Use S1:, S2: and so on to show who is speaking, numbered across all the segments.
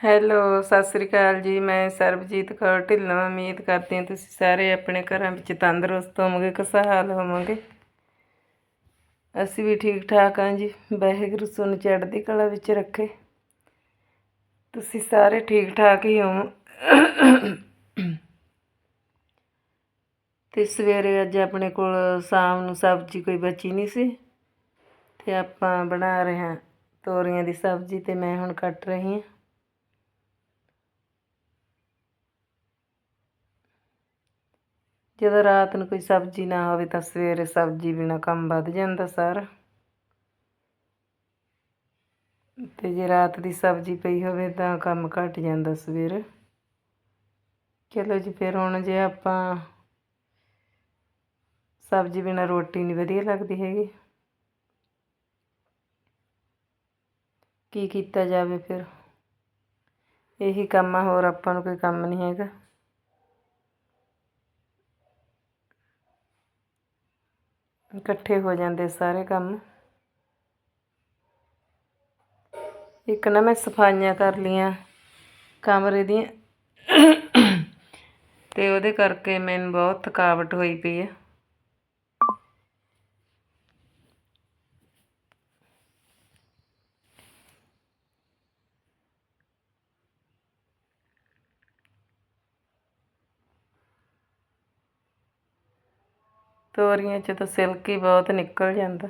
S1: Hello, Sat Sri ਅਕਾਲ ਜੀ। ਮੈਂ ਸਰਬਜੀਤ ਕੌਰ, ਢਿੱਲੋਂ ਉਮੀਦ ਕਰਦੀ ਹਾਂ ਤੁਸੀਂ ਸਾਰੇ ਆਪਣੇ ਘਰਾਂ ਵਿੱਚ ਤੰਦਰੁਸਤ ਹੋਵੋਗੇ, ਖੁਸ਼ਹਾਲ ਹੋਵੋਗੇ। ਅਸੀਂ ਵੀ ਠੀਕ ਠਾਕ ਹਾਂ ਜੀ। ਵਾਹਿਗੁਰੂ ਸੁਣ ਚੜ੍ਹਦੀ ਕਲਾ ਵਿੱਚ ਰੱਖੇ। ਤੁਸੀਂ ਸਾਰੇ ਠੀਕ ਠਾਕ ਹੀ ਹੋ ਤੇ ਸਵੇਰੇ ਅੱਜ ਆਪਣੇ ਕੋਲ ਸ਼ਾਮ ਨੂੰ ਸਬਜ਼ੀ ਕੋਈ ਬਚੀ ਨਹੀਂ ਸੀ। ਤੇ ਆਪਾਂ ਬਣਾ ਰਹੇ ਹਾਂ ਤੋਰੀਆਂ ਦੀ ਸਬਜ਼ੀ ਤੇ ਮੈਂ ਹੁਣ ਕੱਟ ਰਹੀ ਹਾਂ। ਜਦੋਂ ਰਾਤ ਨੂੰ ਕੋਈ ਸਬਜ਼ੀ ਨਾ ਹੋਵੇ ਤਾਂ ਸਵੇਰੇ ਸਬਜ਼ੀ ਬਿਨਾ ਕੰਮ ਵੱਧ ਜਾਂਦਾ ਸਾਰਾ। ਤੇ ਜੇ ਰਾਤ ਦੀ ਸਬਜ਼ੀ ਪਈ ਹੋਵੇ ਤਾਂ ਕੰਮ ਘਟ ਜਾਂਦਾ ਸਵੇਰ। ਚਲੋ ਜੀ, ਫਿਰ ਹੁਣ ਜੇ ਆਪਾਂ ਸਬਜ਼ੀ ਬਿਨਾ ਰੋਟੀ ਨਹੀਂ ਵਧੀਆ ਲੱਗਦੀ ਹੈਗੀ, ਕੀ ਕੀਤਾ ਜਾਵੇ ਫਿਰ? ਇਹੀ ਕੰਮ ਆ ਹੋਰ ਆਪਾਂ ਨੂੰ ਕੋਈ ਕੰਮ ਨਹੀਂ ਹੈਗਾ। ਇਕੱਠੇ ਹੋ ਜਾਂਦੇ ਸਾਰੇ ਕੰਮ। ਇੱਕ ਨਾ ਮੈਂ ਸਫਾਈਆਂ ਕਰ ਲੀਆਂ ਕਮਰੇ ਦੀਆਂ। ਤੇ ਉਹਦੇ ਕਰਕੇ ਮੈਨੂੰ ਬਹੁਤ ਥਕਾਵਟ ਹੋਈ ਪਈ ਆ। ਤੋਰੀਆਂ 'ਚ ਤਾਂ ਸਿਲਕ ਹੀ ਬਹੁਤ ਨਿਕਲ ਜਾਂਦਾ।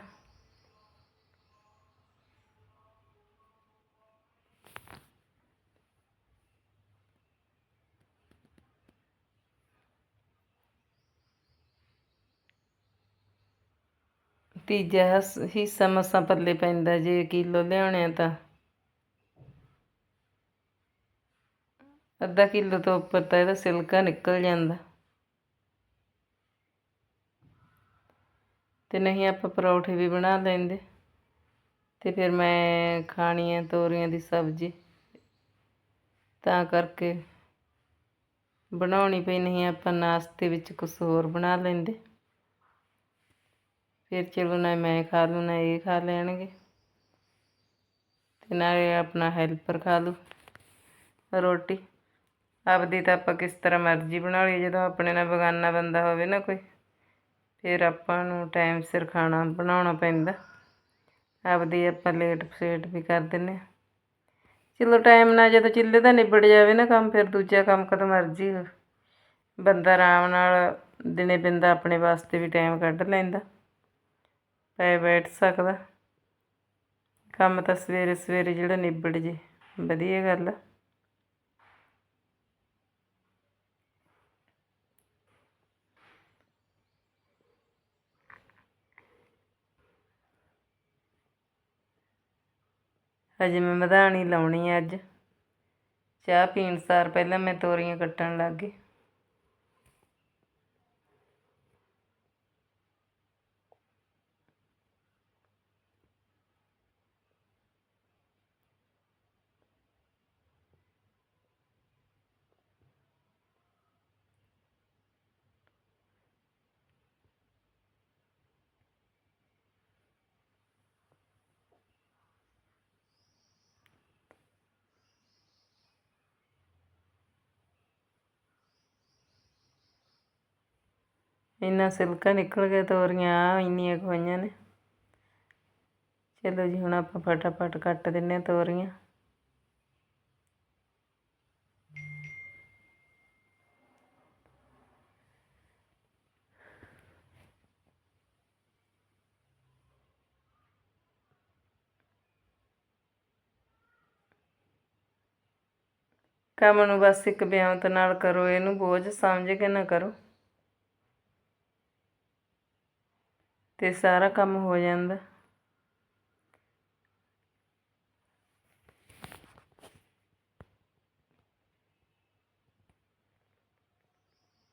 S1: ਤੀਜਾ ਹਿੱਸ- ਹਿੱਸਾ ਮਸਾਂ ਪੱਲੇ ਪੈਂਦਾ ਜੇ ਕਿਲੋ ਲਿਆਉਣੇ ਆ ਤਾਂ। ਅੱਧਾ ਕਿਲੋ ਤੋਂ ਉੱਪਰ ਤਾਂ ਇਹਦਾ ਸਿਲਕਾ ਨਿਕਲ ਜਾਂਦਾ। ਤੇ ਨਹੀਂ ਆਪਾਂ ਪਰੌਠੇ ਵੀ ਬਣਾ ਲੈਂਦੇ। ਤੇ ਫਿਰ ਮੈਂ ਖਾਣੀ ਹੈ ਤੋਰੀਆਂ ਦੀ ਸਬਜ਼ੀ। ਤਾਂ ਕਰਕੇ ਬਣਾਉਣੀ ਪਈ, ਨਹੀਂ ਆਪਾਂ ਨਾਸ਼ਤੇ ਵਿੱਚ ਕੁਝ ਹੋਰ ਬਣਾ ਲੈਂਦੇ। ਫਿਰ ਚਲੋ ਨਾ ਮੈਂ ਖਾ ਲੂ, ਨਾ ਇਹ ਖਾ ਲੈਣਗੇ। ਤੇ ਨਾਲੇ ਆਪਣਾ ਹੈਲਪਰ ਖਾ ਲੂ, ਰੋਟੀ। ਆਪਦੀ ਤਾਂ ਆਪਾਂ ਕਿਸ ਤਰ੍ਹਾਂ ਮਰਜ਼ੀ ਬਣਾ ਲਈਏ, ਜਦੋਂ ਆਪਣੇ ਨਾਲ ਬਗਾਨਾ ਬੰਦਾ ਹੋਵੇ ਨਾ ਕੋਈ। ਫਿਰ ਆਪਾਂ ਨੂੰ ਟਾਈਮ ਸਿਰ ਖਾਣਾ ਬਣਾਉਣਾ ਪੈਂਦਾ। ਆਪਦੀ ਆਪਾਂ ਲੇਟ ਫੇਟ ਵੀ ਕਰ ਦਿੰਦੇ ਹਾਂ। ਚਲੋ ਟਾਈਮ ਨਾਲ ਜਦੋਂ ਚਿੱਲੇ ਦਾ ਨਿਬੜ ਜਾਵੇ ਨਾ ਕੰਮ, ਫਿਰ ਦੂਜਾ ਕੰਮ ਕਦੋਂ ਮਰਜ਼ੀ ਬੰਦਾ ਆਰਾਮ ਨਾਲ ਦਿਨੇ ਬਿੰਦਾ ਆਪਣੇ ਵਾਸਤੇ ਵੀ ਟਾਈਮ ਕੱਢ ਲੈਂਦਾ। ਪੈ ਬੈਠ ਸਕਦਾ। ਕੰਮ ਤਾਂ ਸਵੇਰੇ ਸਵੇਰੇ ਜਿਹੜਾ ਨਿਬੜ ਜੇ। ਵਧੀਆ ਗੱਲ ਆ। ਹਜੇ ਮੈਂ ਮਧਾਣੀ ਲਾਉਣੀ ਆ ਅੱਜ। ਚਾਹ ਪੀਣ ਸਾਰ ਪਹਿਲਾਂ ਮੈਂ ਤੋਰੀਆਂ ਕੱਟਣ ਲੱਗ ਗਈ। ਇੰਨਾ ਸਿਲਕਾ ਨਿਕਲ ਗਿਆ ਤੋਰੀਆਂ ਆ ਇੰਨੀਆਂ ਕੁ ਨੇ। ਚਲੋ ਜੀ, ਹੁਣ ਆਪਾਂ ਫਟਾਫਟ ਕੱਟ ਦਿੰਨੇ ਆ ਤੋਰੀਆਂ। ਕੰਮ ਨੂੰ ਬਸ ਇੱਕ ਬਿਆਨਤ ਨਾਲ ਕਰੋ, ਇਹਨੂੰ ਬੋਝ ਸਮਝ ਕੇ ਨਾ ਕਰੋ। ਅਤੇ ਸਾਰਾ ਕੰਮ ਹੋ ਜਾਂਦਾ।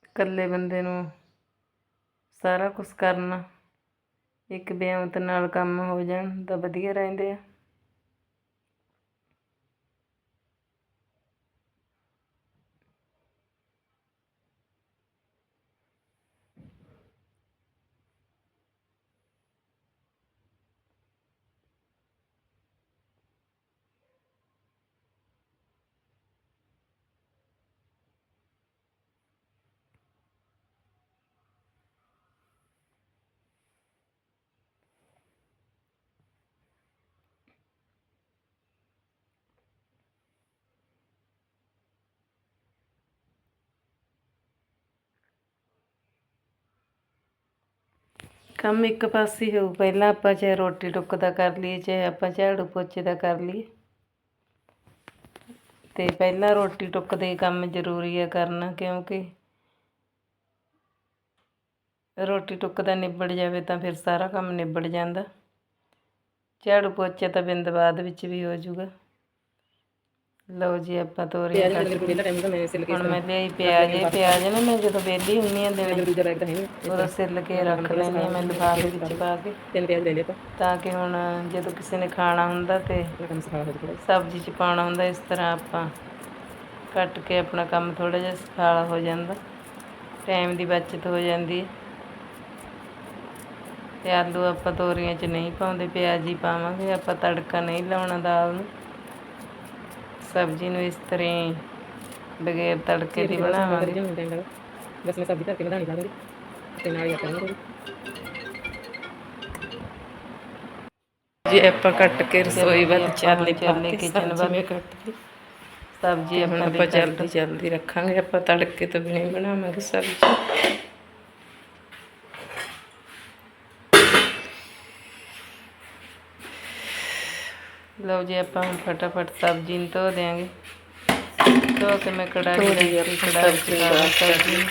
S1: ਇਕੱਲੇ ਬੰਦੇ ਨੂੰ ਸਾਰਾ ਕੁਛ ਕਰਨਾ, ਇੱਕ ਬਿਆਨਤ ਨਾਲ ਕੰਮ ਹੋ ਜਾਣ ਤਾਂ ਵਧੀਆ ਰਹਿੰਦੇ ਆ। ਕੰਮ ਇੱਕ ਪਾਸੇ ਹੋਊ। ਪਹਿਲਾਂ ਆਪਾਂ ਚਾਹੇ ਰੋਟੀ ਟੁੱਕ ਦਾ ਕਰ ਲਈਏ, ਚਾਹੇ ਆਪਾਂ ਝਾੜੂ ਪੋਚੇ ਦਾ ਕਰ ਲਈਏ। ਤੇ ਪਹਿਲਾਂ ਰੋਟੀ ਟੁੱਕ ਦੇ ਕੰਮ ਜ਼ਰੂਰੀ ਹੈ ਕਰਨਾ, ਕਿਉਂਕਿ ਰੋਟੀ ਟੁੱਕ ਦਾ ਨਿਬੜ ਜਾਵੇ ਤਾਂ ਫਿਰ ਸਾਰਾ ਕੰਮ ਨਿਬੜ ਜਾਂਦਾ। ਝਾੜੂ ਪੋਚੇ ਤਾਂ ਬਿੰਦ ਬਾਅਦ ਵਿੱਚ ਵੀ ਹੋ ਜਾਊਗਾ। ਲਓ ਜੀ ਆਪਾਂ ਤੋਰੀਆਂ ਕੱਟ
S2: ਪਹਿਲਾ ਟਾਈਮ ਤਾਂ ਮੈਂ ਸਿਲ ਕੇ
S1: ਹੁਣ ਮੈਂ ਲਈ ਪਿਆਜ਼ ਇਹ ਪਿਆਜ਼ ਨਾ ਮੈਂ ਜਦੋਂ ਵਿਹਲੀ ਹੁੰਨੀ ਆ ਦਿਨੇ
S2: ਦੂਜਾ ਬੈਗ ਤਾਂ ਹੈ ਨਹੀਂ।
S1: ਉਹਦਾ ਸਿੱਲ ਕੇ ਰੱਖ ਹਾਂ ਮੈਂ ਲਿਫਾਫੇ ਵਿੱਚ ਪਾ ਕੇ।
S2: ਤਿੰਨ ਪਿਆਜ਼ ਲੈ ਲਿਆ ਤਾਂ
S1: ਤਾਂ ਕਿ ਹੁਣ ਜਦੋਂ ਕਿਸੇ ਨੇ ਖਾਣਾ ਹੁੰਦਾ ਤੇ ਸਬਜ਼ੀ 'ਚ ਪਾਉਣਾ ਹੁੰਦਾ ਇਸ ਤਰ੍ਹਾਂ ਆਪਾਂ ਕੱਟ ਕੇ ਆਪਣਾ ਕੰਮ ਥੋੜਾ ਜਿਹਾ ਸਖਾਲਾ ਹੋ ਜਾਂਦਾ। ਟਾਈਮ ਦੀ ਬਚਤ ਹੋ ਜਾਂਦੀ ਹੈ। ਤੇ ਆਲੂ ਆਪਾਂ ਤੋਰੀਆਂ 'ਚ ਨਹੀਂ ਪਾਉਂਦੇ ਪਿਆਜ਼ ਹੀ ਪਾਵਾਂਗੇ। ਆਪਾਂ ਤੜਕਾ ਨਹੀਂ ਲਾਉਣਾ ਦਾਲ ਨੂੰ। ਸਬਜ਼ੀ ਨੂੰ ਇਸ ਤਰ੍ਹਾਂ ਬਗੈਰ ਤੜਕੇ ਦੀ ਬਣਾਵਾਂਗੇ।
S2: ਬਸ ਮੈਂ ਸਬਜ਼ੀ ਧਰ ਕੇ ਦੂੰਗੀ ਤੇ ਨਾਲ ਹੀ ਆਪਾਂ ਨੂੰ
S1: ਜੀ ਆਪਾਂ ਕੱਟ ਕੇ ਰਸੋਈ ਵੱਲ ਚੱਲੇ ਚੱਲੇ ਕਿਚਨ ਵੱਲ
S2: ਕੱਟ ਲਈ
S1: ਸਬਜ਼ੀ ਆਪਣਾ
S2: ਆਪਾਂ ਜਲਦੀ ਜਲਦੀ ਰੱਖਾਂਗੇ ਆਪਾਂ ਤੜਕੇ ਤੋਂ ਬਿਨਾਂ ਬਣਾਵਾਂਗੇ ਸਬਜ਼ੀ।
S1: ਲਓ ਜੀ ਆਪਾਂ ਹੁਣ ਫਟਾਫਟ ਸਬਜ਼ੀ ਨੂੰ ਧੋ ਦਿਆਂਗੇ ਧੋ ਕੇ ਮੈਂ ਕੜਾਹੀ ਰੱਖੀ ਕੜਾਹੀ ਚ ਪਾ ਦਿਓ ਸਬਜ਼ੀ।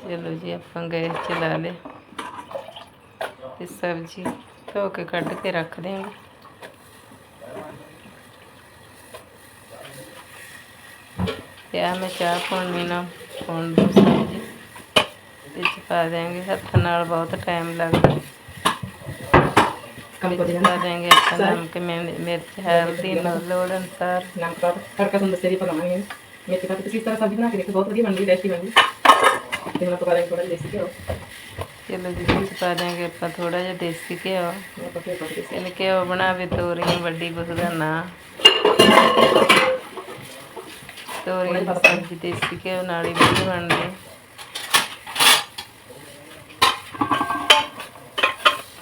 S1: ਚਲੋ ਜੀ ਆਪਾਂ ਗੈਸ ਚਲਾ ਲਿਆ ਤੇ ਸਬਜ਼ੀ ਧੋ ਕੇ ਕੱਢ ਕੇ ਰੱਖ ਦਿਆਂਗੇ ਤੇ ਆ ਮੈਂ ਚਾਹ ਪਾਉਣੀ ਨਾ ਪਾਉਣ ਦੋ ਸਬਜ਼ੀ ਵਿੱਚ ਪਾ ਦਿਆਂਗੇ ਹੱਥ ਨਾਲ ਬਹੁਤ ਟਾਈਮ ਲੱਗਦਾ।
S2: ਕੰਮ ਕਰ
S1: ਪਾ ਦਿਆਂਗੇ ਆਪਾਂ ਨਮਕ ਮਿਰ- ਮਿਰਚ ਹਲਦੀ ਲੋੜ ਅਨੁਸਾਰ।
S2: ਨਮਕ ਤੜਕਾ ਦੱਸਿਆ ਜੀ ਪਕਾਵਾਂਗੇ ਮੇਥੀ ਪਾ ਕੇ ਤੁਸੀਂ ਇਸ ਤਰ੍ਹਾਂ ਸਬਜ਼ੀ ਬਣਾ ਕੇ ਦੇਖੋ ਬਹੁਤ ਵਧੀਆ ਬਣਦੀ ਟੇਸਟੀ ਬਣਦੀ। ਤੇ ਹੁਣ ਪਕਾ ਲਾਂਗੇ ਥੋੜਾ ਦੇਸੀ ਘਿਓ।
S1: ਚਲੋ ਜੀ ਵਿੱਚ ਪਾ ਦਿਆਂਗੇ ਆਪਾਂ ਥੋੜਾ ਜਿਹਾ ਦੇਸੀ ਘਿਓ। ਇਹਨ ਘਿਓ ਬਣਾਵੇ ਤੋਰੀਆਂ ਵੱਡੀ ਬਹੂ ਦਾ ਨਾਂ। ਤੋਰੀਆਂ ਦੀ ਸਬਜ਼ੀ ਦੇਸੀ ਘਿਓ ਨਾਲ ਹੀ ਵਧੀਆ ਬਣਦੀ ਹੈ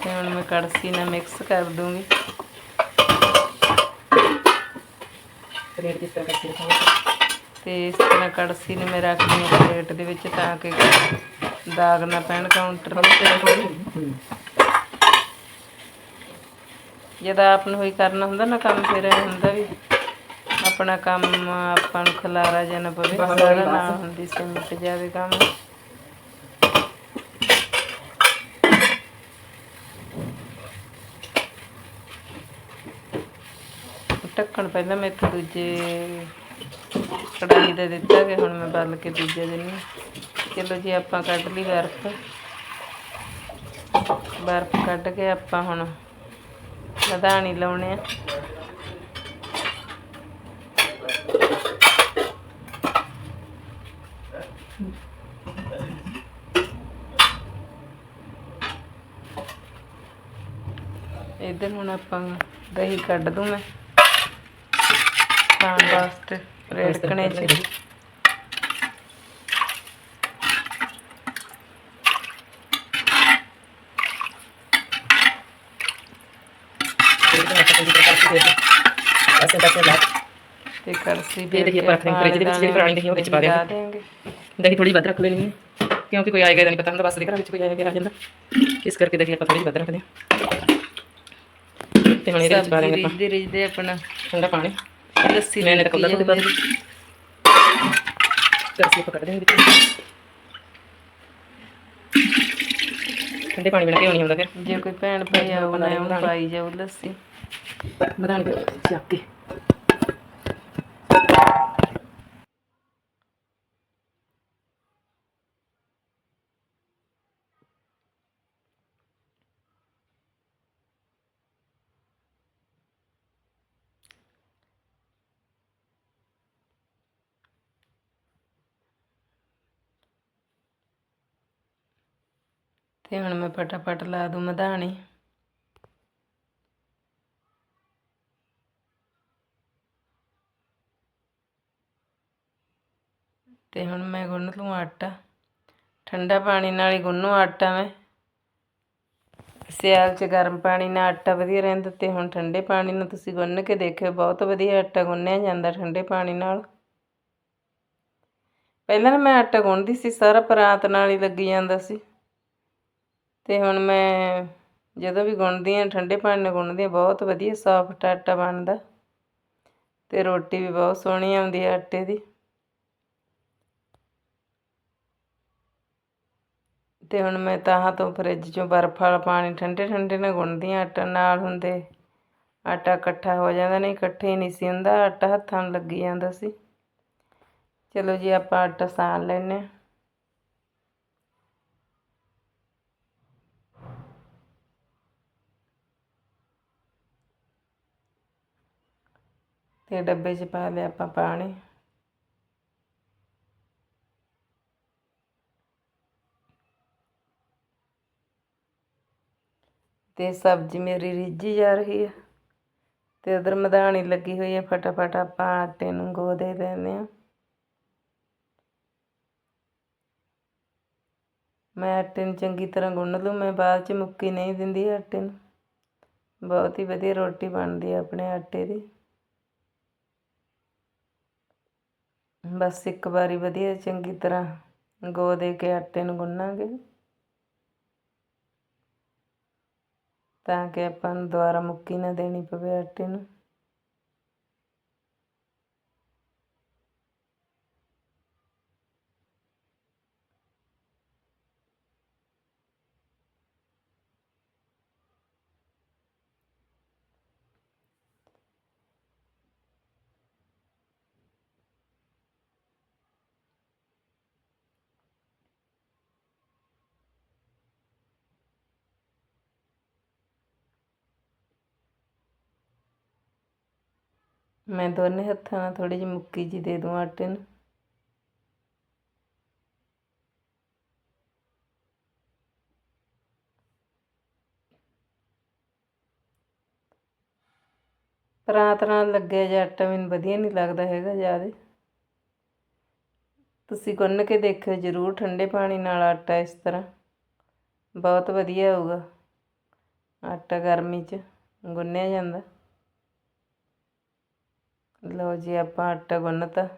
S1: ਤੇ ਹੁਣ ਮੈਂ ਕੜਛੀ ਨਾਲ ਮਿਕਸ ਕਰ ਦੂੰਗੀ
S2: ਪਲੇਟ ਕਿਸ ਤਰ੍ਹਾਂ ਕਰਕੇ ਰੱਖਾਂਗੇ
S1: ਤੇ ਇਸ ਤਰ੍ਹਾਂ ਕੜਛੀ ਨੂੰ ਮੈਂ ਰੱਖਦੀ ਹਾਂ ਪਲੇਟ ਦੇ ਵਿੱਚ ਤਾਂ ਕਿ ਦਾਗ ਨਾ ਪੈਣ ਕਾਊਂਟਰ ਤੇ ਜਦ ਆਪ ਨੂੰ ਹੀ ਕਰਨਾ ਹੁੰਦਾ ਨਾ ਕੰਮ ਫਿਰ ਹੁੰਦਾ ਵੀ ਆਪਣਾ ਕੰਮ ਆਪਾਂ ਨੂੰ ਖਲਾਰਾ ਜਾਂ ਨਾ ਪਵੇ ਸਾਰਾ ਨਾਲ ਹੁੰਦੀ ਸਿਮਟ ਜਾਵੇ ਕੰਮ। ਢੱਕਣ ਪਹਿਲਾਂ ਮੈਂ ਇੱਕ ਦੂਜੇ ਕੜਾਹੀ ਦਾ ਦਿੱਤਾ ਕਿ ਹੁਣ ਮੈਂ ਬਦਲ ਕੇ ਦੂਜੇ ਦਿਨ ਚਲੋ ਜੀ ਆਪਾਂ ਕੱਢ ਲਈ ਬਰਫ਼। ਬਰਫ਼ ਕੱਢ ਕੇ ਆਪਾਂ ਹੁਣ ਮਧਾਣੀ ਲਾਉਣੇ ਆ। ਇੱਧਰ ਹੁਣ ਆਪਾਂ ਦਹੀਂ ਕੱਢ ਦੂੰ ਮੈਂ। ਖਾਣ ਵਾਸਤੇ ਰੇੜਕਣੇ ਚ।
S2: ਐਸੇ ਕਰਕੇ ਲਾ
S1: ਤੇ
S2: ਫਰਿੱਜ ਦੇ ਵਿੱਚ ਜਿਹੜੀ ਪੁਰਾਣੀ ਦਹੀਂ ਉਹਦੇ ਚ ਪਾ।
S1: ਦੇਵਾਂਗੇ।
S2: ਦਹੀਂ ਥੋੜੀ ਵੱਧ ਰੱਖ ਲੈਣੀ ਹੈ ਕਿਉਂਕਿ ਕੋਈ ਆਏਗਾ ਨਹੀਂ ਪਤਾ ਹੁੰਦਾ ਬਸ ਦੇ ਘਰਾਂ ਵਿੱਚ ਕੋਈ ਆਏਗਾ ਆ ਜਾਂਦਾ ਇਸ ਕਰਕੇ ਦਹੀਂ ਆਪਾਂ ਥੋੜੀ ਵੱਧ ਰੱਖਦੇ ਹਾਂ। ਤੇ ਹੁਣ ਇਹਦੇ ਵਿੱਚ ਪਾ ਦਾਂਗੇ ਆਪਾਂ।
S1: ਰਿੱਝਦੇ ਰਿੱਝਦੇ ਆਪਣਾ।
S2: ਠੰਡਾ ਪਾਣੀ।
S1: ਲੱਸੀ
S2: ਮੈਂ ਨੇ ਕੋਲਾ ਤੋਂ ਬਾਅਦ ਤਰਸੀ ਪਕੜ ਦੇਂਗੇ ਵਿੱਚ। ਠੰਡੇ ਪਾਣੀ ਬਣਾ ਕੇ ਹੋਣੀ ਹੁੰਦਾ ਫਿਰ।
S1: ਜੇ ਕੋਈ ਭੈਣ ਭਾਈ ਆਉਣਾ ਹੈ ਉਹਨੂੰ ਪਾਈ ਜਾਓ ਲੱਸੀ।
S2: ਦੇ ਚੱਕ ਕੇ।
S1: ਤੇ ਹੁਣ ਮੈਂ ਫਟਾਫਟ ਲਾ ਦੂੰ ਮਧਾਣੀ। ਤੇ ਹੁਣ ਮੈਂ ਗੁੰਨ ਲੂੰ ਆਟਾ। ਠੰਡਾ ਪਾਣੀ ਨਾਲ ਹੀ ਗੁੰਨੂ ਆਟਾ ਮੈਂ। ਸਿਆਲ 'ਚ ਗਰਮ ਪਾਣੀ ਨਾਲ ਆਟਾ ਵਧੀਆ ਰਹਿੰਦਾ ਤੇ ਹੁਣ ਠੰਡੇ ਪਾਣੀ ਨਾਲ ਤੁਸੀਂ ਗੁੰਨ ਕੇ ਦੇਖਿਓ, ਬਹੁਤ ਵਧੀਆ ਆਟਾ ਗੁੰਨਿਆ ਜਾਂਦਾ ਠੰਡੇ ਪਾਣੀ ਨਾਲ। ਪਹਿਲਾਂ ਨਾ ਮੈਂ ਆਟਾ ਗੁੰਨਦੀ ਸੀ, ਸਾਰਾ ਪਰਾਤ ਨਾਲ ਹੀ ਲੱਗੀ ਜਾਂਦਾ ਸੀ। ਅਤੇ ਹੁਣ ਮੈਂ ਜਦੋਂ ਵੀ ਗੁੰਨਦੀ ਹਾਂ, ਠੰਡੇ ਪਾਣੀ ਨਾਲ ਗੁੰਨਦੀ ਹਾਂ, ਬਹੁਤ ਵਧੀਆ ਸੋਫਟ ਆਟਾ ਬਣਦਾ। ਅਤੇ ਰੋਟੀ ਵੀ ਬਹੁਤ ਸੋਹਣੀ ਆਉਂਦੀ ਹੈ ਆਟੇ ਦੀ। ਅਤੇ ਹੁਣ ਮੈਂ ਤਾਹਾਂ ਤੋਂ ਫਰਿੱਜ ਚੋਂ ਬਰਫ਼ ਵਾਲਾ ਪਾਣੀ ਠੰਡੇ ਠੰਡੇ ਨਾਲ ਗੁੰਨਦੀ ਹਾਂ, ਆਟਾ ਨਾਲ ਹੁੰਦੇ। ਆਟਾ ਇਕੱਠਾ ਹੋ ਜਾਂਦਾ, ਨਹੀਂ ਇਕੱਠੇ ਨਹੀਂ ਸੀ ਹੁੰਦਾ, ਆਟਾ ਹੱਥਾਂ ਨੂੰ ਲੱਗੀ ਜਾਂਦਾ ਸੀ। ਚਲੋ ਜੀ, ਆਪਾਂ ਆਟਾ ਸਾਨ ਲੈਂਦੇ ਹਾਂ। ਤੇ ਡੱਬੇ 'ਚ ਪਾ ਲਿਆ ਆਪਾਂ ਪਾਣੀ। ਤੇ ਸਬਜ਼ੀ ਮੇਰੀ ਰਿੱਝੀ ਜਾ ਰਹੀ ਹੈ ਤੇ ਉਧਰ ਮਧਾਣੀ ਲੱਗੀ ਹੋਈ ਹੈ ਫਟਾਫਟ ਆਪਾਂ ਆਟੇ ਨੂੰ ਗੋ ਦੇ ਦਿੰਦੇ ਹਾਂ ਮੈਂ ਆਟੇ ਨੂੰ ਚੰਗੀ ਤਰ੍ਹਾਂ ਗੁੰਨ ਲੂੰ, ਮੈਂ ਬਾਅਦ ਚ ਮੁੱਕੀ ਨਹੀਂ ਦਿੰਦੀ ਆਟੇ ਨੂੰ। ਬਹੁਤ ਹੀ ਵਧੀਆ ਰੋਟੀ ਬਣਦੀ ਹੈ ਆਪਣੇ ਆਟੇ ਦੀ। ਬਸ ਇੱਕ ਵਾਰੀ ਵਧੀਆ, ਚੰਗੀ ਤਰ੍ਹਾਂ ਗੋ ਦੇ ਕੇ ਆਟੇ ਨੂੰ ਗੁੰਨਾਂਗੇ। ਤਾਂ ਕਿ ਆਪਾਂ ਨੂੰ ਦੁਬਾਰਾ ਮੁੱਕੀ ਨਾ ਦੇਣੀ ਪਵੇ ਆਟੇ ਨੂੰ। ਮੈਂ ਦੋਨੇ ਹੱਥਾਂ ਨਾਲ ਥੋੜੀ ਜਿਹੀ ਮੁੱਕੀ ਜੀ ਦੇ ਦੂੰ ਆਟੇ ਨੂੰ। ਪਰਾਤ ਨਾਲ ਲੱਗਿਆ ਜਿਹਾ ਆਟਾ ਮੈਨੂੰ ਵਧੀਆ ਨਹੀਂ ਲੱਗਦਾ ਹੈਗਾ ਜ਼ਿਆਦਾ। ਤੁਸੀਂ ਗੁੰਨ ਕੇ ਦੇਖਿਓ ਜ਼ਰੂਰ ਠੰਡੇ ਪਾਣੀ ਨਾਲ ਆਟਾ ਇਸ ਤਰ੍ਹਾਂ। ਬਹੁਤ ਵਧੀਆ ਹੋਊਗਾ। ਆਟਾ ਗਰਮੀ 'ਚ ਗੁੰਨਿਆ ਜਾਂਦਾ। ਲਓ ਜੀ ਆਪਾਂ ਆਟਾ ਗੁੰਨਤਾ।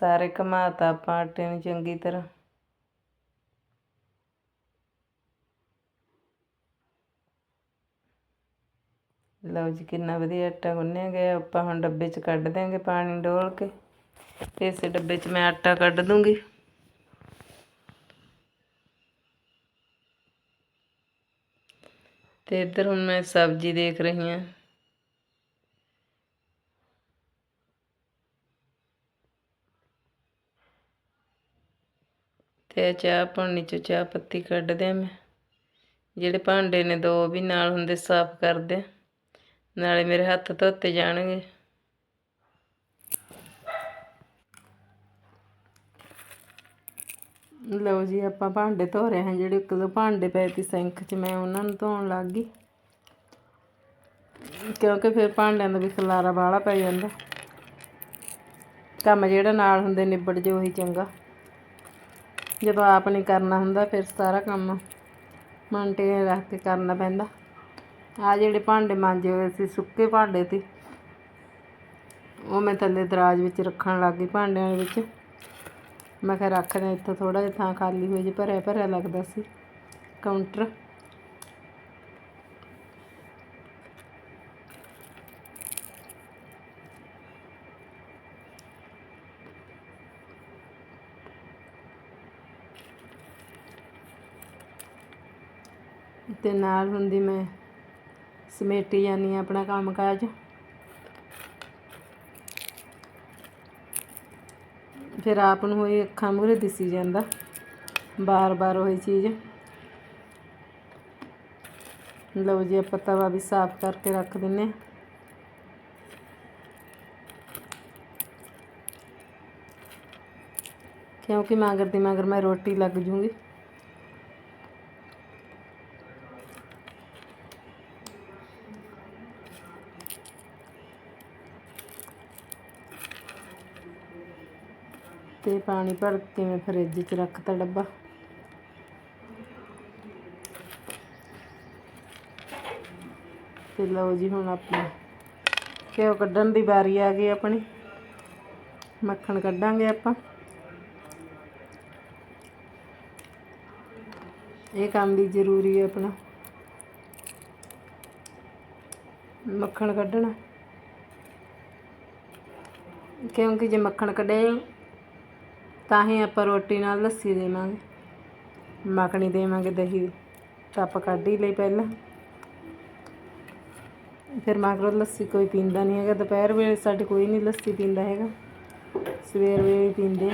S1: ਸਾਰੇ ਘਮਾਤਾ ਆਪਾਂ ਆਟੇ ਨੂੰ ਚੰਗੀ ਤਰ੍ਹਾਂ। ਲਓ ਜੀ ਕਿੰਨਾ ਵਧੀਆ ਆਟਾ ਗੁੰਨਿਆ ਗਿਆ, ਆਪਾਂ ਹੁਣ ਡੱਬੇ 'ਚ ਕੱਢ ਦਿਆਂਗੇ ਪਾਣੀ ਡੋਲ ਕੇ। ਤੇ ਇਸੇ ਡੱਬੇ 'ਚ ਮੈਂ ਆਟਾ ਕੱਢ ਦੂੰਗੀ। ਤੇ ਇੱਧਰ ਹੁਣ ਮੈਂ ਸਬਜ਼ੀ ਦੇਖ ਰਹੀ ਹਾਂ। ਤੇ ਚਾਹ ਪਾਣੀ ਚੋਂ ਚਾਹ ਪੱਤੀ ਕੱਢਦੇ ਆ ਮੈਂ। ਜਿਹੜੇ ਭਾਂਡੇ ਨੇ ਦੋ ਵੀ ਨਾਲ ਹੁੰਦੇ ਸਾਫ਼ ਕਰਦੇ। ਨਾਲੇ ਮੇਰੇ ਹੱਥ ਧੋਤੇ ਜਾਣਗੇ। ਲਓ ਜੀ, ਆਪਾਂ ਭਾਂਡੇ ਧੋ ਰਹੇ ਹਾਂ, ਜਿਹੜੇ ਇੱਕ ਦੋ ਭਾਂਡੇ ਪਏ ਸੀ ਸਿੰਕ 'ਚ, ਮੈਂ ਉਹਨਾਂ ਨੂੰ ਧੋਣ ਲੱਗ ਗਈ। ਕਿਉਂਕਿ ਫਿਰ ਭਾਂਡਿਆਂ ਦਾ ਵੀ ਖਲਾਰਾ ਬਾਹਲਾ ਪੈ ਜਾਂਦਾ। ਕੰਮ ਜਿਹੜਾ ਨਾਲ ਹੁੰਦੇ ਨਿਬੜ ਜੇ ਉਹੀ ਚੰਗਾ। ਜਦੋਂ ਆਪ ਨਹੀਂ ਕਰਨਾ ਹੁੰਦਾ, ਫਿਰ ਸਾਰਾ ਕੰਮ ਮੰਟੇ ਰੱਖ ਕੇ ਕਰਨਾ ਪੈਂਦਾ। ਆ ਜਿਹੜੇ ਭਾਂਡੇ ਮਾਂਜੇ ਹੋਏ ਸੀ, ਸੁੱਕੇ ਭਾਂਡੇ 'ਤੇ ਉਹ ਮੈਂ ਥੱਲੇ ਦਰਾਜ ਵਿੱਚ ਰੱਖਣ ਲੱਗ ਗਈ ਭਾਂਡਿਆਂ ਵਿੱਚ। ਮੈਂ ਕਿਹਾ ਰੱਖ ਇੱਥੋਂ ਥੋੜਾ ਜਿਹਾ, ਥਾਂ ਖਾਲੀ ਹੋਈ ਜੇ, ਭਰਿਆ ਭਰਿਆ ਲੱਗਦਾ ਸੀ। ਕਾਊਂਟਰ। ਤੇ ਨਾਲ ਹੁੰਦੀ ਮੈਂ ਸਮੇਟੀ ਜਾਨੀ ਆਪਣਾ ਕੰਮ ਫਿਰ ਆਪ ਨੂੰ ਹੋਈ ਅੱਖਾਂ ਮੂਹਰੇ ਦਿਸੀ ਜਾਂਦਾ। ਬਾਰ-ਬਾਰ ਉਹੀ ਚੀਜ਼। ਲਓ ਜੀ, ਆਪਾਂ ਤਵਾ ਵੀ ਸਾਫ਼ ਕਰਕੇ ਰੱਖ ਦਿੰਨੇ ਹਾਂ ਕਿਉਂਕਿ ਮਗਰ ਦੀ ਮਗਰ ਮੈਂ ਰੋਟੀ ਲੱਗ ਜੂੰਗੀ। ਤੇ ਪਾਣੀ ਭਰ ਕੇ ਮੈਂ ਫਰਿੱਜ 'ਚ ਰੱਖਤਾ ਡੱਬਾ। ਤੇ ਲਓ ਜੀ ਹੁਣ ਆਪਣੀ ਘਿਓ ਕੱਢਣ ਦੀ ਵਾਰੀ ਆ ਗਈ ਆਪਣੀ। ਮੱਖਣ ਕੱਢਾਂਗੇ ਆਪਾਂ। ਇਹ ਕੰਮ ਵੀ ਜ਼ਰੂਰੀ ਹੈ ਆਪਣਾ। ਮੱਖਣ ਕੱਢਣਾ। ਕਿਉਂਕਿ ਜੇ ਮੱਖਣ ਕੱਢੇ ਤਾਂ ਹੀ ਆਪਾਂ ਰੋਟੀ ਨਾਲ ਲੱਸੀ ਦੇਵਾਂਗੇ। ਮੱਖਣੀ ਦੇਵਾਂਗੇ, ਦਹੀਂ ਕੱਪ ਕੱਢ ਹੀ ਲਈ ਪਹਿਲਾਂ। ਫਿਰ ਮਗਰੋਂ ਲੱਸੀ ਕੋਈ ਪੀਂਦਾ ਨਹੀਂ ਹੈਗਾ। ਦੁਪਹਿਰ ਵੇਲੇ ਸਾਡੇ ਕੋਈ ਨਹੀਂ ਲੱਸੀ ਪੀਂਦਾ ਹੈਗਾ। ਸਵੇਰ ਵੇਲੇ ਪੀਂਦੇ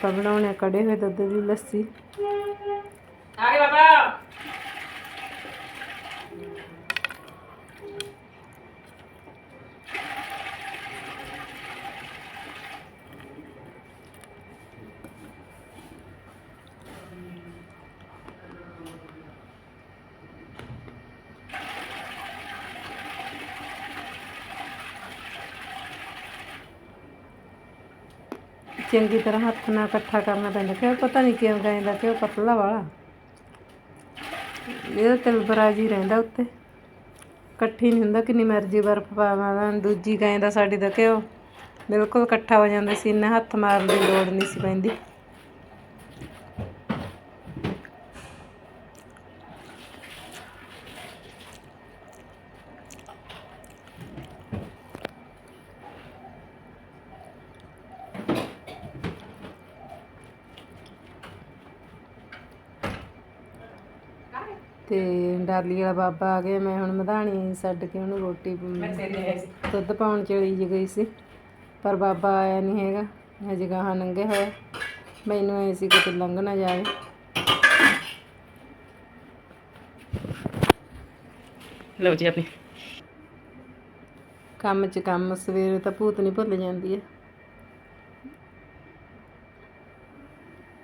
S1: ਆਪਾਂ ਬਣਾਉਣੇ ਕੜੇ ਹੋਏ ਦੁੱਧ ਦੀ ਲੱਸੀ। ਚੰਗੀ ਤਰ੍ਹਾਂ ਹੱਥ ਨਾਲ ਇਕੱਠਾ ਕਰਨਾ ਪੈਂਦਾ, ਕਿਉਂ ਪਤਾ ਨਹੀਂ ਕਿਉਂ ਗਾਇਂਦਾ ਕਿਉਂ ਪਤਲਾ ਵਾਲਾ। ਇਹਦਾ ਤਿਲ ਬਰਾਜੀ ਰਹਿੰਦਾ ਉੱਤੇ। ਇਕੱਠੀ ਨਹੀਂ ਹੁੰਦਾ, ਕਿੰਨੀ ਮਰਜ਼ੀ ਬਰਫ ਪਾਵਾਂ ਦੂਜੀ ਗਾਂ ਦਾ ਸਾਡੀ ਦਾ ਘਿਓ ਬਿਲਕੁਲ ਇਕੱਠਾ ਹੋ ਜਾਂਦਾ ਸੀ, ਇੰਨਾ ਹੱਥ ਮਾਰਨ ਦੀ ਲੋੜ ਨਹੀਂ ਸੀ ਪੈਂਦੀ। ਡਾਲੀ ਵਾਲਾ ਬਾਬਾ ਆ ਗਿਆ ਮੈਂ ਹੁਣ ਮਧਾਣੀ ਛੱਡ ਕੇ ਉਹਨੂੰ ਰੋਟੀ ਦੁੱਧ ਪਾਉਣ ਚਲੀ ਜੀ ਗਈ ਸੀ ਪਰ ਬਾਬਾ ਆਇਆ ਨਹੀਂ ਹੈਗਾ ਹਜੇ ਗਾਹਾਂ ਲੰਘੇ ਹੋਇਆ ਮੈਨੂੰ ਐ ਸੀ ਕਿਤੇ ਲੰਘ ਨਾ ਜਾਵੇ।
S2: ਲਓ ਜੀ ਆਪਣੀ।
S1: ਕੰਮ 'ਚ ਕੰਮ ਸਵੇਰੇ ਤਾਂ ਭੂਤ ਨਹੀਂ ਭੁੱਲ ਜਾਂਦੀ ਹੈ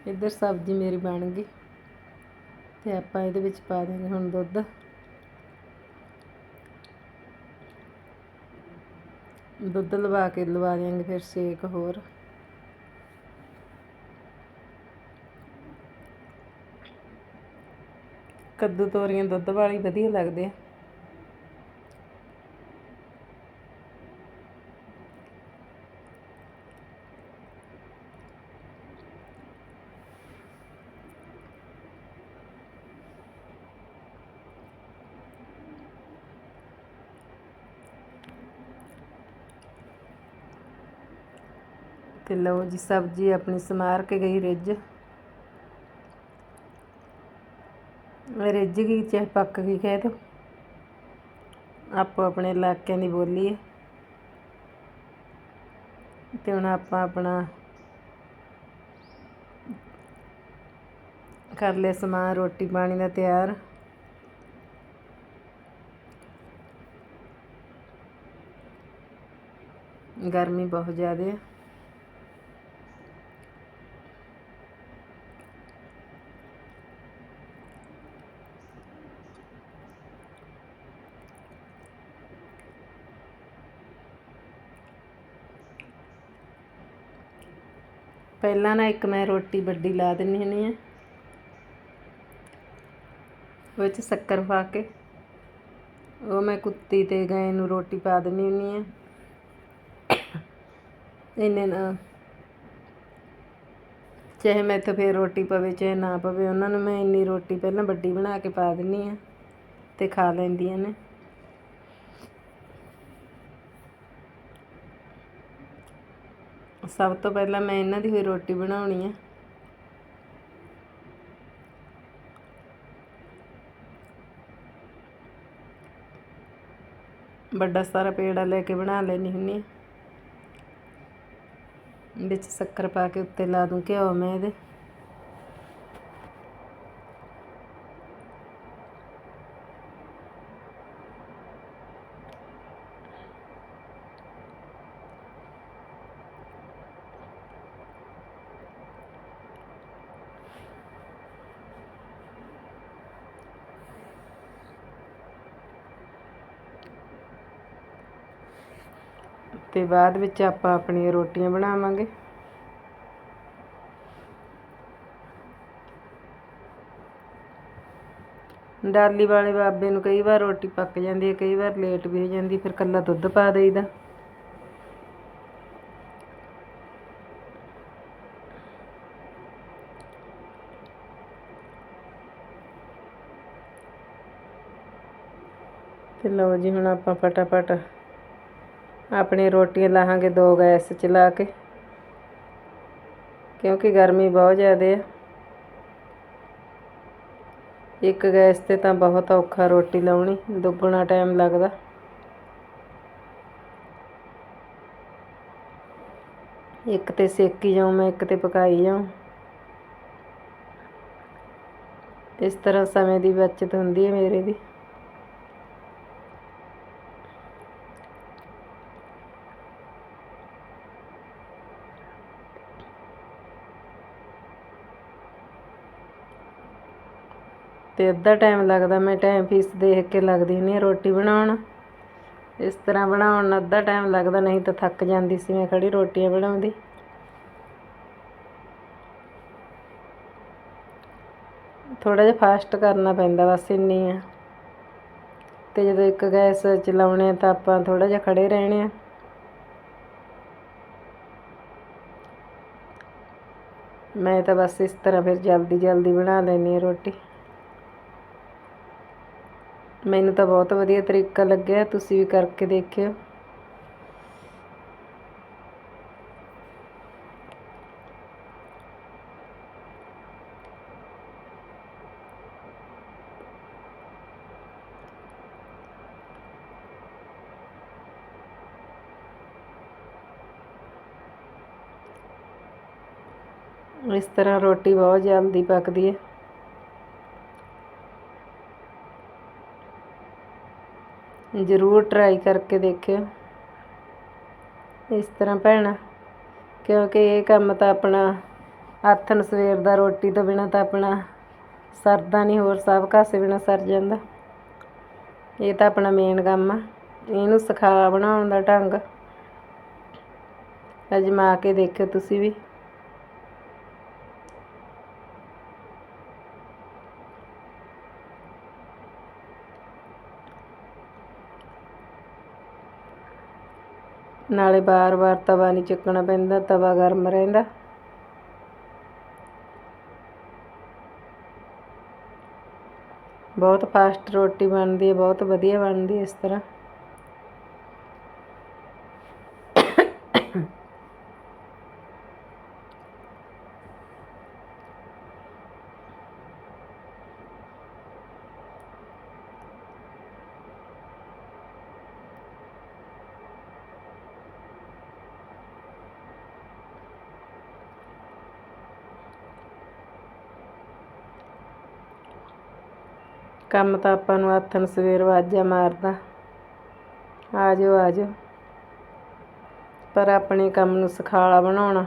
S1: ਇੱਧਰ ਸਬਜ਼ੀ ਮੇਰੀ ਬਣ ਗਈ। ਤੇ ਆਪਾਂ ਇਹਦੇ ਵਿੱਚ ਪਾ ਦਾਂਗੇ ਹੁਣ ਦੁੱਧ। ਦੁੱਧ ਲਵਾ ਕੇ ਲਵਾ ਦਿਆਂਗੇ ਫਿਰ ਸੇਕ ਹੋਰ। ਕੱਦੂ ਤੋਰੀਆਂ ਦੁੱਧ ਵਾਲੀ ਵਧੀਆ ਲੱਗਦੇ ਆ। ਤੇ ਲਓ ਜੀ ਸਬਜ਼ੀ ਆਪਣੀ ਸਮਾਰ ਕੇ ਗਈ ਰਿੱਝ। ਰਿੱਝ ਗਈ ਚਾਹੇ ਪੱਕ ਗਈ, ਕਹਿ ਦੋ ਆਪੋ ਆਪਣੇ ਇਲਾਕਿਆਂ ਦੀ ਬੋਲੀ ਹੈ। ਤੇ ਹੁਣ ਆਪਾਂ ਆਪਣਾ ਕਰ ਲਿਆ ਸਮਾਨ, ਰੋਟੀ ਪਾਣੀ ਦਾ ਤਿਆਰ। ਗਰਮੀ ਬਹੁਤ ਜ਼ਿਆਦਾ ਹੈ ਪਹਿਲਾਂ ਨਾ ਇੱਕ ਮੈਂ ਰੋਟੀ ਵੱਡੀ ਲਾ ਦਿੰਨੀ ਹੁੰਦੀ ਆ। ਉਹ 'ਚ ਸ਼ੱਕਰ ਪਾ ਕੇ। ਉਹ ਮੈਂ ਕੁੱਤੀ ਤੇ ਗਾਂ ਨੂੰ ਰੋਟੀ ਪਾ ਦਿੰਨੀ ਹੁੰਦੀ ਆ। ਇੰਨੇ ਨਾ ਚਾਹੇ ਮੈਂ ਮੈਥੋਂ ਫੇਰ ਰੋਟੀ ਪਵੇ, ਚਾਹੇ ਨਾ ਪਵੇ, ਉਹਨਾਂ ਨੂੰ ਮੈਂ ਇੰਨੀ ਰੋਟੀ ਪਹਿਲਾਂ ਵੱਡੀ ਬਣਾ ਕੇ ਪਾ ਦਿੰਨੀ ਆ ਤੇ ਖਾ ਲੈਂਦੀਆਂ ਨੇ। ਸਭ ਤੋਂ ਪਹਿਲਾਂ ਮੈਂ ਇਹਨਾਂ ਦੀ ਹੋਈ ਰੋਟੀ ਬਣਾਉਣੀ ਆ। ਵੱਡਾ ਸਾਰਾ ਪੇੜਾ ਲੈ ਕੇ ਬਣਾ ਲੈਣੀ ਹੁੰਨੀ ਆ। ਵਿੱਚ ਸ਼ੱਕਰ ਪਾ ਕੇ ਉੱਤੇ ਲਾ ਦੂੰ ਘਿਓ ਮੈਂ ਇਹਦੇ ਤੇ ਬਾਅਦ ਵਿੱਚ ਆਪਾਂ ਆਪਣੀਆਂ ਰੋਟੀਆਂ ਬਣਾਵਾਂਗੇ। ਡਾਲੀ ਵਾਲੇ ਬਾਬੇ ਨੂੰ ਕਈ ਵਾਰ ਰੋਟੀ ਪੱਕ ਜਾਂਦੀ ਹੈ, ਕਈ ਵਾਰ ਲੇਟ ਵੀ ਹੋ ਜਾਂਦੀ, ਫਿਰ ਕੱਲਾ ਦੁੱਧ ਪਾ ਦੇਈਦਾ। ਤੇ ਲਓ ਜੀ, ਹੁਣ ਆਪਾਂ ਫਟਾਫਟ ਆਪਣੀ ਰੋਟੀਆਂ ਲਾਹਾਂਗੇ ਦੋ ਗੈਸ ਚਲਾ ਕੇ। ਕਿਉਂਕਿ ਗਰਮੀ ਬਹੁਤ ਜ਼ਿਆਦਾ ਹੈ ਇੱਕ ਗੈਸ ਤੇ ਤਾਂ ਬਹੁਤ ਔਖਾ ਰੋਟੀ ਲਾਉਣੀ, ਦੁੱਗਣਾ ਟਾਈਮ ਲੱਗਦਾ। ਇੱਕ ਤੇ ਸੇਕੀ ਜਾਉਂ ਮੈਂ ਇੱਕ ਤੇ ਪਕਾਈ ਜਾਉਂ ਇਸ ਤਰ੍ਹਾਂ ਸਮੇਂ ਦੀ ਬਚਤ ਹੁੰਦੀ ਹੈ ਮੇਰੇ ਦੀ। ਤੇ ਅੱਧਾ ਟਾਈਮ ਲੱਗਦਾ ਮੈਂ ਟਾਈਮ ਫੀਸ ਦੇਖ ਕੇ ਲੱਗਦੀ ਨਹੀਂ ਰੋਟੀ ਬਣਾਉਣ। ਇਸ ਤਰ੍ਹਾਂ ਬਣਾਉਣ ਅੱਧਾ ਟਾਈਮ ਲੱਗਦਾ, ਨਹੀਂ ਤਾਂ ਥੱਕ ਜਾਂਦੀ ਸੀ ਮੈਂ ਖੜੀ ਰੋਟੀਆਂ ਬਣਾਉਂਦੀ। ਥੋੜਾ ਜਿਹਾ ਫਾਸਟ ਕਰਨਾ ਪੈਂਦਾ ਬਸ ਇੰਨੀ ਆ। ਤੇ ਜਦੋਂ ਇੱਕ ਗੈਸ ਚਲਾਉਣੇ ਆ ਤਾਂ ਆਪਾਂ ਥੋੜਾ ਜਿਹਾ ਖੜੇ ਰਹਿਣੇ ਆ। ਮੈਂ ਤਾਂ ਬਸ ਇਸ ਤਰ੍ਹਾਂ ਫਿਰ ਜਲਦੀ ਜਲਦੀ ਬਣਾ ਲੈਂਦੀ ਹਾਂ ਰੋਟੀ। ਮੈਨੂੰ ਤਾਂ ਬਹੁਤ ਵਧੀਆ ਤਰੀਕਾ ਲੱਗਿਆ, ਤੁਸੀਂ ਵੀ ਕਰਕੇ ਦੇਖਿਓ। ਇਸ ਤਰ੍ਹਾਂ ਰੋਟੀ ਬਹੁਤ ਜਲਦੀ ਪੱਕਦੀ ਹੈ। ਜ਼ਰੂਰ ਟਰਾਈ ਕਰਕੇ ਦੇਖਿਓ। ਇਸ ਤਰ੍ਹਾਂ ਭੈਣਾ, ਕਿਉਂਕਿ ਇਹ ਕੰਮ ਤਾਂ ਆਪਣਾ ਆਥਣ ਸਵੇਰ ਦਾ ਰੋਟੀ ਤੋਂ ਬਿਨਾ ਤਾਂ ਆਪਣਾ ਸਰਦਾ ਨਹੀਂ, ਹੋਰ ਸਭ ਕਾਸੇ ਬਿਨਾ ਸਰ ਜਾਂਦਾ। ਇਹ ਤਾਂ ਆਪਣਾ ਮੇਨ ਕੰਮ ਆ। ਇਹਨੂੰ ਸਿਖਾ ਬਣਾਉਣ ਦਾ ਢੰਗ। ਅਜਮਾ ਕੇ ਦੇਖਿਓ ਤੁਸੀਂ ਵੀ। ਨਾਲੇ ਬਾਰ-ਬਾਰ ਤਵਾ ਨਹੀਂ ਚੱਕਣਾ ਪੈਂਦਾ, ਤਵਾ ਗਰਮ ਰਹਿੰਦਾ। ਬਹੁਤ ਫਾਸਟ ਰੋਟੀ ਬਣਦੀ ਹੈ, ਬਹੁਤ ਵਧੀਆ ਬਣਦੀ ਹੈ ਇਸ ਤਰ੍ਹਾਂ। ਕੰਮ ਤਾਂ ਆਪਾਂ ਨੂੰ ਹੱਥਨ ਸਵੇਰ ਵਾਜਾ ਮਾਰਦਾ। ਆ ਜਾਓ ਆ ਜਾਓ ਪਰ ਆਪਣੇ ਕੰਮ ਨੂੰ ਸਖਾਲਾ ਬਣਾਉਣਾ।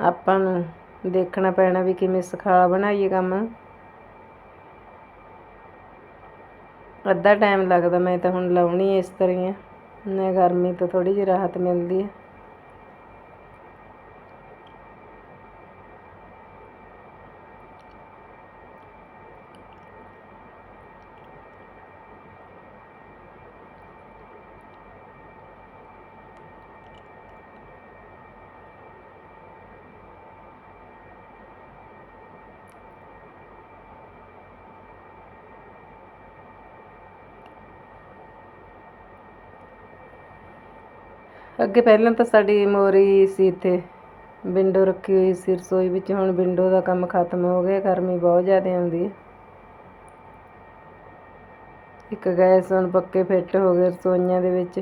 S1: ਆਪਾਂ ਨੂੰ ਦੇਖਣਾ ਪੈਣਾ ਵੀ ਕਿਵੇਂ ਸਖਾਲਾ ਬਣਾਈਏ ਕੰਮ ਨੂੰ। ਅੱਧਾ ਟਾਈਮ ਲੱਗਦਾ, ਮੈਂ ਤਾਂ ਹੁਣ ਲਾਉਣੀ ਇਸ ਤਰ੍ਹਾਂ ਹੀ ਆ। ਨਾ ਗਰਮੀ ਤੋਂ ਥੋੜੀ ਜਿਹੀ ਰਾਹਤ ਮਿਲਦੀ ਹੈ ਅੱਗੇ ਪਹਿਲਾਂ ਤਾਂ ਸਾਡੀ ਮੋਰੀ ਸੀ ਇੱਥੇ। ਵਿੰਡੋ ਰੱਖੀ ਹੋਈ ਸੀ ਰਸੋਈ ਵਿੱਚ। ਹੁਣ ਵਿੰਡੋ ਦਾ ਕੰਮ ਖਤਮ ਹੋ ਗਿਆ। ਗਰਮੀ ਬਹੁਤ ਜ਼ਿਆਦਾ ਆਉਂਦੀ ਹੈ। ਇੱਕ ਗੈਸ ਹੁਣ ਪੱਕੇ ਫਿੱਟ ਹੋ ਗਏ ਰਸੋਈਆਂ ਦੇ ਵਿੱਚ।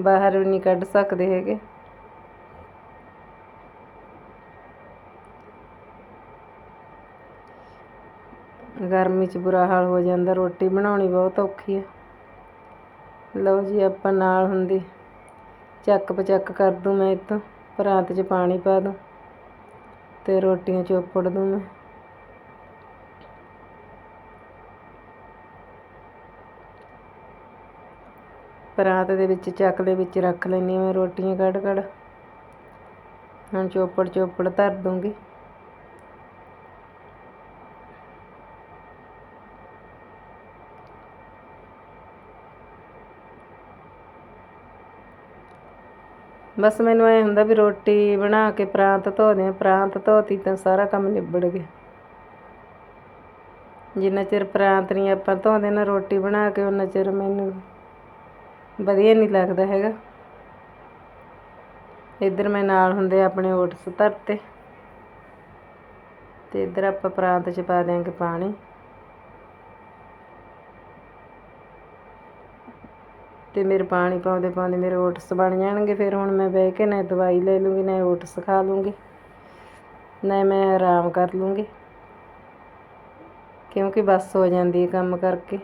S1: ਬਾਹਰ ਵੀ ਨਹੀਂ ਕੱਢ ਸਕਦੇ ਹੈਗੇ। ਗਰਮੀ 'ਚ ਬੁਰਾ ਹਾਲ ਹੋ ਜਾਂਦਾ। ਰੋਟੀ ਬਣਾਉਣੀ ਬਹੁਤ ਔਖੀ ਹੈ। ਲਓ ਜੀ, ਆਪਾਂ ਨਾਲ ਹੁੰਦੀ। ਚੱਕ ਪਚੱਕ ਕਰ ਦੂੰ ਮੈਂ ਇੱਥੋਂ, ਪਰਾਤ 'ਚ ਪਾਣੀ ਪਾ ਦੂੰ ਤੇ ਰੋਟੀਆਂ ਚੋਪੜ ਦੂੰ ਮੈਂ। ਪਰਾਤ ਦੇ ਵਿੱਚ ਚੱਕ ਦੇ ਵਿੱਚ ਰੱਖ ਲੈਂਦੀ ਹਾਂ ਮੈਂ ਰੋਟੀਆਂ ਕੱਢ ਕੱਢ ਹੁਣ ਚੋਪੜ ਚੋਪੜ ਧਰ ਦੂੰਗੀ। ਬਸ ਮੈਨੂੰ ਐ ਹੁੰਦਾ ਵੀ ਰੋਟੀ ਬਣਾ ਕੇ ਪ੍ਰਾਂਤ ਧੋ ਦਿਆਂ ਪ੍ਰਾਂਤ ਧੋਤੀ ਤਾਂ ਸਾਰਾ ਕੰਮ ਨਿਬੜ ਗਿਆ। ਜਿੰਨਾ ਚਿਰ ਪ੍ਰਾਂਤ ਨਹੀਂ ਆਪਾਂ ਧੋਦੇ ਨਾ, ਰੋਟੀ ਬਣਾ ਕੇ ਉਹਨਾਂ ਚਿਰ ਮੈਨੂੰ ਵਧੀਆ ਨਹੀਂ ਲੱਗਦਾ ਹੈਗਾ। ਇੱਧਰ ਮੈਂ ਨਾਲ ਹੁੰਦੇ ਆਪਣੇ ਓਟਸ ਧਰਤੇ ਤੇ ਇੱਧਰ ਆਪਾਂ ਪ੍ਰਾਂਤ ਚ ਪਾ ਦਿਆਂਗੇ ਪਾਣੀ। ਤੇ ਮੇਰੇ ਪਾਣੀ ਪਾਉਂਦੇ ਪਾਉਂਦੇ ਮੇਰੇ ਓਟਸ ਬਣ ਜਾਣਗੇ, ਫਿਰ ਹੁਣ ਮੈਂ ਬਹਿ ਕੇ ਨਾ ਦਵਾਈ ਲੈ ਲੂੰਗੀ, ਨਾ ਓਟਸ ਖਾ ਲੂੰਗੀ, ਨਾ ਮੈਂ ਆਰਾਮ ਕਰ ਲੂੰਗੀ। ਕਿਉਂਕਿ ਬੱਸ ਹੋ ਜਾਂਦੀ ਹੈ ਕੰਮ ਕਰਕੇ।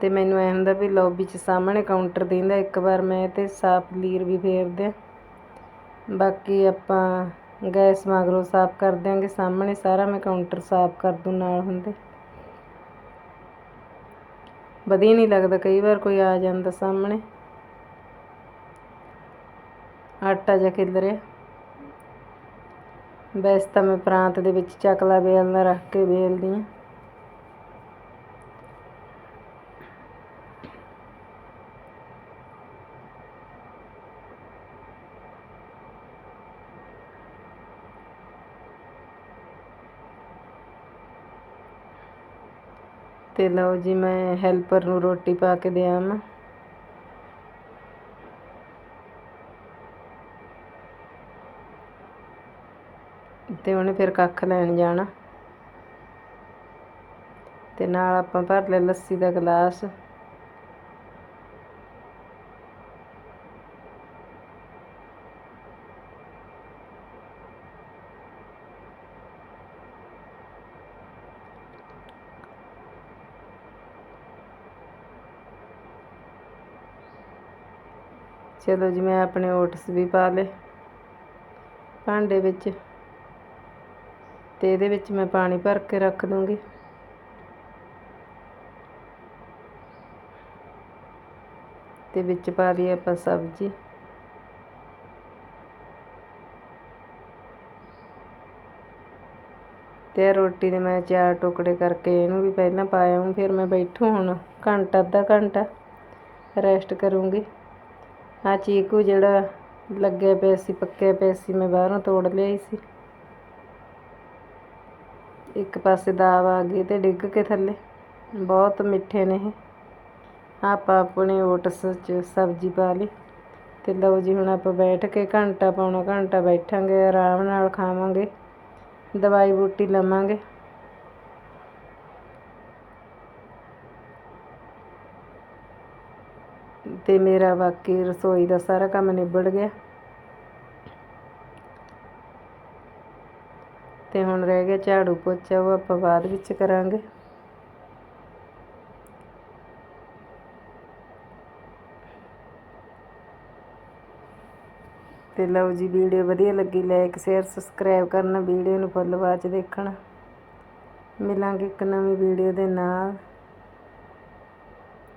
S1: ਤੇ ਮੈਨੂੰ ਐਂ ਹੁੰਦਾ ਵੀ ਲੌਬੀ 'ਚ ਸਾਹਮਣੇ ਕਾਊਂਟਰ ਦਿੰਦਾ, ਇੱਕ ਵਾਰ ਮੈਂ ਤੇ ਸਾਫ਼ ਲੀਰ ਵੀ ਫੇਰਦੇ ਬਾਕੀ ਆਪਾਂ ਗੈਸ ਮਗਰੋਂ ਸਾਫ਼ ਕਰ ਦਿਆਂਗੇ, ਸਾਹਮਣੇ ਸਾਰਾ ਮੈਂ ਕਾਊਂਟਰ ਸਾਫ਼ ਕਰ ਦੂੰ ਨਾਲ ਹੁੰਦੇ। ਵਧੀਆ ਨਹੀਂ ਲੱਗਦਾ, ਕਈ ਵਾਰ ਕੋਈ ਆ ਜਾਂਦਾ ਸਾਹਮਣੇ। ਆਟਾ ਜਿਹਾ ਖਿਲ ਰਿਹਾ। ਵੈਸੇ ਤਾਂ ਮੈਂ ਪ੍ਰਾਂਤ ਦੇ ਵਿੱਚ ਚਕਲਾ ਵੇਲਣਾ ਰੱਖ ਕੇ ਵੇਲਦੀ ਹਾਂ। ਤੇ ਲਓ ਜੀ ਮੈਂ ਹੈਲਪਰ ਨੂੰ ਰੋਟੀ ਪਾ ਕੇ ਦਿਆਂ ਮੈਂ ਤੇ ਉਹਨੇ ਫਿਰ ਕੱਖ ਲੈਣ ਜਾਣਾ। ਤੇ ਨਾਲ ਆਪਾਂ ਭਰ ਲਿਆ ਲੱਸੀ ਦਾ ਗਲਾਸ। ਚਲੋ ਜੀ, ਮੈਂ ਆਪਣੇ ਓਟਸ ਵੀ ਪਾ ਲਏ। ਭਾਂਡੇ ਵਿੱਚ ਤੇ ਇਹਦੇ ਵਿੱਚ ਮੈਂ ਪਾਣੀ ਭਰ ਕੇ ਰੱਖ ਦੂੰਗੀ। ਤੇ ਵਿੱਚ ਪਾ ਲਈ ਆਪਾਂ ਸਬਜ਼ੀ। ਤੇ ਰੋਟੀ ਦੇ ਮੈਂ ਚਾਰ ਟੁਕੜੇ ਕਰਕੇ ਇਹਨੂੰ ਵੀ ਪਹਿਲਾਂ ਪਾਇਆ ਹੂੰ, ਫਿਰ ਮੈਂ ਬੈਠੂ ਹੁਣ ਘੰਟਾ, ਅੱਧਾ ਘੰਟਾ ਰੈਸਟ ਕਰੂੰਗੀ। ਆ ਚੀਕੂ ਜਿਹੜਾ ਲੱਗੇ ਪਏ ਸੀ, ਪੱਕੇ ਪਏ ਸੀ, ਮੈਂ ਬਾਹਰੋਂ ਤੋੜ ਲਿਆਈ ਸੀ। ਇੱਕ ਪਾਸੇ ਦਾਬ ਆ ਗਈ ਤੇ ਡਿੱਗ ਕੇ ਥੱਲੇ। ਬਹੁਤ ਮਿੱਠੇ ਨੇ ਇਹ। ਆਪਾਂ ਆਪਣੇ ਓਟਸ ਚ ਸਬਜ਼ੀ ਪਾ ਲਈ ਤੇ ਲਓ ਜੀ, ਹੁਣ ਆਪਾਂ ਬੈਠ ਕੇ ਘੰਟਾ ਪਾਉਣਾ ਘੰਟਾ ਬੈਠਾਂਗੇ, ਆਰਾਮ ਨਾਲ ਖਾਵਾਂਗੇ, ਦਵਾਈ ਬੂਟੀ ਲਵਾਂਗੇ। ਤੇ ਮੇਰਾ ਬਾਕੀ ਰਸੋਈ ਦਾ ਸਾਰਾ ਕੰਮ ਨਿਬੜ ਗਿਆ। ਤੇ ਹੁਣ ਰਹਿ ਗਿਆ ਝਾੜੂ ਪੋਚਾ, ਉਹ ਆਪਾਂ ਬਾਅਦ ਵਿੱਚ ਕਰਾਂਗੇ। ਤੇ ਲਓ ਜੀ, ਵੀਡੀਓ ਵਧੀਆ ਲੱਗੀ ਲਾਈਕ ਸ਼ੇਅਰ ਸਬਸਕ੍ਰਾਈਬ ਕਰਨਾ, ਵੀਡੀਓ ਨੂੰ ਫੁੱਲ ਬਾਅਦ ਦੇਖਣਾ। ਮਿਲਾਂਗੇ ਇੱਕ ਨਵੀਂ ਵੀਡੀਓ ਦੇ ਨਾਲ।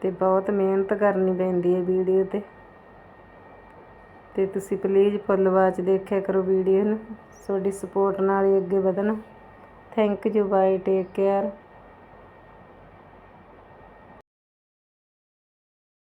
S1: ਤੇ ਬਹੁਤ ਮਿਹਨਤ ਕਰਨੀ ਪੈਂਦੀ ਹੈ ਵੀਡੀਓ ਤੇ। ਤੇ ਤੁਸੀਂ ਪਲੀਜ਼ ਫੁੱਲ ਬਾਅਦ ਦੇਖਿਆ ਕਰੋ ਵੀਡੀਓ ਨੂੰ। ਤੁਹਾਡੀ ਸਪੋਰਟ ਨਾਲ ਹੀ ਅੱਗੇ ਵਧਣਾ। Thank you bye take care